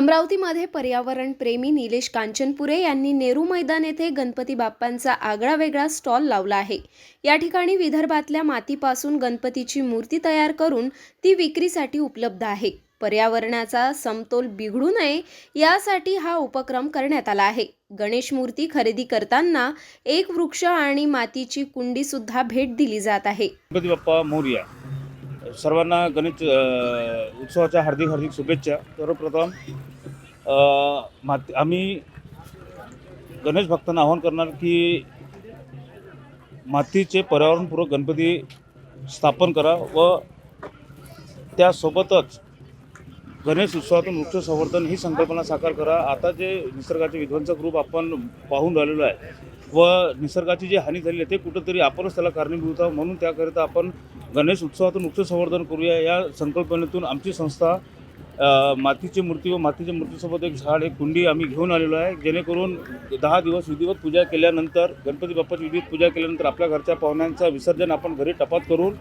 अमरावतीमध्ये पर्यावरण प्रेमी निलेश कांचनपुरे यांनी नेहरू मैदान येथे गणपती बाप्पांचा आगळा वेगळा स्टॉल लावला आहे. या ठिकाणी विदर्भातल्या मातीपासून गणपतीची मूर्ती तयार करून ती विक्रीसाठी उपलब्ध आहे. पर्यावरणाचा समतोल बिघडू नये यासाठी हा उपक्रम करण्यात आला आहे. गणेश मूर्ती खरेदी करताना एक वृक्ष आणि मातीची कुंडी सुद्धा भेट दिली जात आहे. गणपती बाप्पा मोर्या. सर्वांना गणेश उत्सवाच्या हार्दिक हार्दिक शुभेच्छा. सर्वप्रथम मात आम्ही गणेश भक्तांना आवाहन करणार की मातीचे पर्यावरणपूरक गणपती स्थापन करा व त्यासोबतच गणेश उत्सवातून वृक्ष संवर्धन ही संकल्पना साकार करा. आता जे निसर्गाचे विध्वंसक रूप आपण पाहून राहिलेलो आहे व निसर्गाची जी हानी झाली आहे ते कुठंतरी आपणच त्याला कारणीभूत आहोत. म्हणून त्याकरिता आपण गणेश उत्सवातून वृक्ष संवर्धन करूया. या संकल्पनेतून आमची संस्था मातीची मूर्ती व मातीच्या मूर्तीसोबत एक झाड एक कुंडी आम्ही घेऊन आलेलो आहे. जेणेकरून दहा दिवस विधिवत पूजा केल्यानंतर गणपती बाप्पाची विधिवत पूजा केल्यानंतर आपल्या घरच्या पाहुण्यांचं विसर्जन आपण घरी टपात करून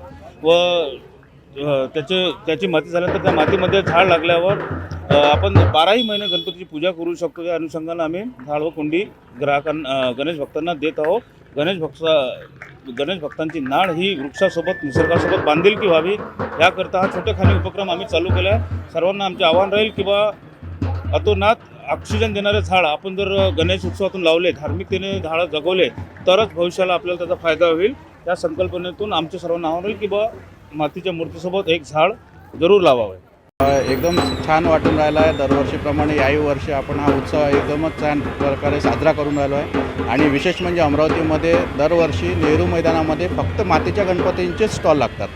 व त्याचे त्याची माती झाल्यानंतर त्या मातीमध्ये झाड लागल्यावर आपण बाराही महिने गणपतीची पूजा करू शकतो. या अनुषंगानं आम्ही झाड व कुंडी ग्राहकांना गणेश भक्तांना देत आहोत. गणेश भक्ता गणेश भक्तांची नाळ ही वृक्षासोबत निसर्गासोबत बांधिलकी व्हावी याकरता हा छोटेखानी उपक्रम आम्ही चालू केला आहे सर्वांना आमचे आव्हान राहील किंवा अतोनात ऑक्सिजन देणारे झाड आपण जर गणेश उत्सवातून लावले धार्मिकतेने झाडं जगवले तरच भविष्याला आपल्याला त्याचा फायदा होईल. या संकल्पनेतून आमच्या सर्वांना आव्हान राहील की बा मातीच्या मूर्तीसोबत एक झाड जरूर लावावे. एकदम छान वाटून राहिला आहे. दरवर्षीप्रमाणे याही वर्षी आपण हा उत्सव एकदमच छान प्रकारे साजरा करून राहिलो आहे. आणि विशेष म्हणजे अमरावतीमध्ये दरवर्षी नेहरू मैदानामध्ये फक्त मातीच्या गणपतींचेच स्टॉल लागतात.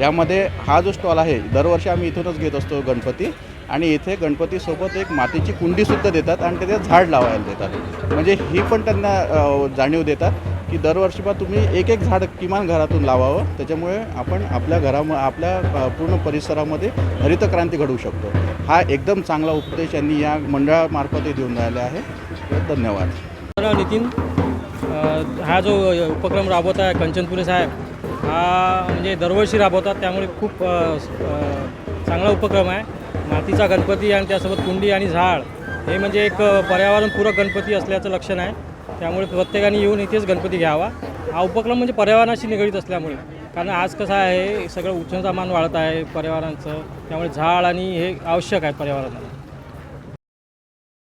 यामध्ये हा जो स्टॉल आहे दरवर्षी आम्ही इथूनच घेत असतो गणपती. आणि इथे गणपतीसोबत एक मातीची कुंडीसुद्धा देतात आणि ते झाड लावायला देतात. म्हणजे ही पण त्यांना जाणीव देतात. की दरवर्षी बा तुम्ही एक एक झाड किमान घरातून लावावं. त्याच्यामुळे आपण आपल्या घराम आपल्या पूर्ण परिसरामध्ये हरित क्रांती घडवू शकतो. हा एकदम चांगला उपदेश यांनी या मंडळामार्फत देऊन राहिला आहे. धन्यवाद. तर नितीन हा जो उपक्रम राबवत आहे कंचनपुरे साहेब हा म्हणजे दरवर्षी राबवतात. त्यामुळे खूप चांगला उपक्रम आहे. मातीचा गणपती आणि त्यासोबत कुंडी आणि झाड हे म्हणजे एक पर्यावरणपूरक गणपती असल्याचं लक्षण आहे. त्यामुळे प्रत्येकाने येऊन इथेच गणपती घ्यावा. हा उपक्रम म्हणजे पर्यावरणाशी निगडीत असल्यामुळे. कारण आज कसं आहे सगळं उष्णतामान वाढत आहे पर्यावरणाचं. त्यामुळे झाड आणि हे आवश्यक आहे पर्यावरणाला.